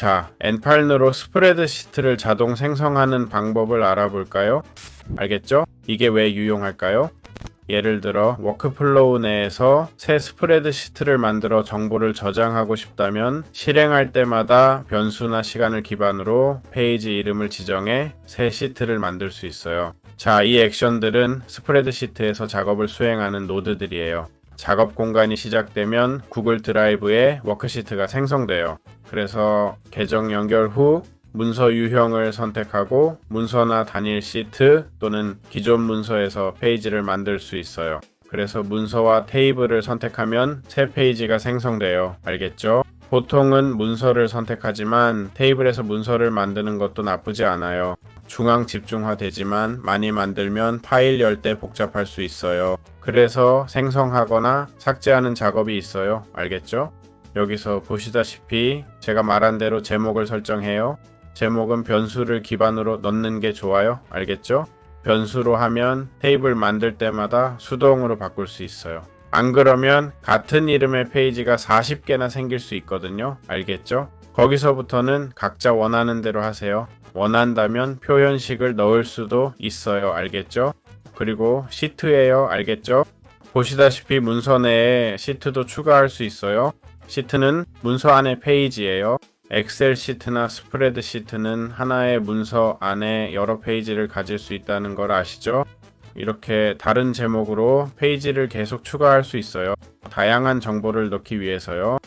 자, 엔팔느로 스프레드 시트를 자동 생성하는 방법을 알아볼까요? 알겠죠? 이게 왜 유용할까요? 예를 들어 워크플로우 내에서 새 스프레드 시트를 만들어 정보를 저장하고 싶다면 실행할 때마다 변수나 시간을 기반으로 페이지 이름을 지정해 새 시트를 만들 수 있어요. 자, 이 액션들은 스프레드 시트에서 작업을 수행하는 노드들이에요. 작업 공간이 시작되면 구글 드라이브에 워크시트가 생성돼요. 그래서 계정 연결 후 문서 유형을 선택하고 문서나 단일 시트 또는 기존 문서에서 페이지를 만들 수 있어요. 그래서 문서와 테이블을 선택하면 새 페이지가 생성돼요. 알겠죠? 보통은 문서를 선택하지만 테이블에서 문서를 만드는 것도 나쁘지 않아요. 중앙 집중화되지만 많이 만들면 파일 열 때 복잡할 수 있어요. 그래서 생성하거나 삭제하는 작업이 있어요. 알겠죠? 여기서 보시다시피 제가 말한 대로 제목을 설정해요. 제목은 변수를 기반으로 넣는 게 좋아요. 알겠죠? 변수로 하면 테이블 만들 때마다 수동으로 바꿀 수 있어요. 안 그러면 같은 이름의 페이지가 40개나 생길 수 있거든요. 알겠죠? 거기서부터는 각자 원하는 대로 하세요. 원한다면 표현식을 넣을 수도 있어요. 알겠죠? 그리고 시트예요. 알겠죠? 보시다시피 문서 내에 시트도 추가할 수 있어요. 시트는 문서 안의 페이지예요. 엑셀 시트나 스프레드 시트는 하나의 문서 안에 여러 페이지를 가질 수 있다는 걸 아시죠? 이렇게 다른 제목으로 페이지를 계속 추가할 수 있어요. 다양한 정보를 넣기 위해서요.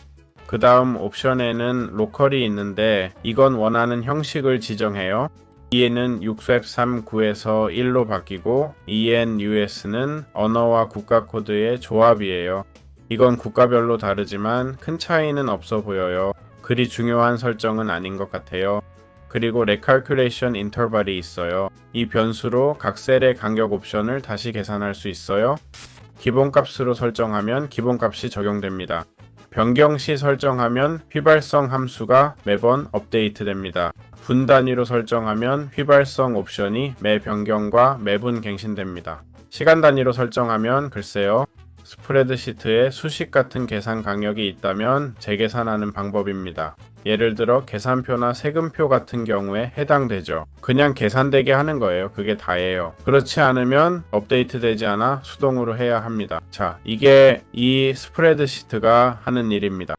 그 다음 옵션에는 로컬이 있는데 이건 원하는 형식을 지정해요. EN은 639에서 1로 바뀌고 ENUS는 언어와 국가 코드의 조합이에요. 이건 국가별로 다르지만 큰 차이는 없어 보여요. 그리 중요한 설정은 아닌 것 같아요. 그리고 Recalculation Interval이 있어요. 이 변수로 각 셀의 간격 옵션을 다시 계산할 수 있어요. 기본값으로 설정하면 기본값이 적용됩니다. 변경 시 설정하면 휘발성 함수가 매번 업데이트됩니다. 분 단위로 설정하면 휘발성 옵션이 매 변경과 매분 갱신됩니다. 시간 단위로 설정하면 글쎄요. 스프레드 시트에 수식 같은 계산 강력이 있다면 재계산하는 방법입니다. 예를 들어 계산표나 세금표 같은 경우에 해당되죠. 그냥 계산되게 하는 거예요. 그게 다예요. 그렇지 않으면 업데이트 되지 않아 수동으로 해야 합니다. 자, 이게 이 스프레드 시트가 하는 일입니다.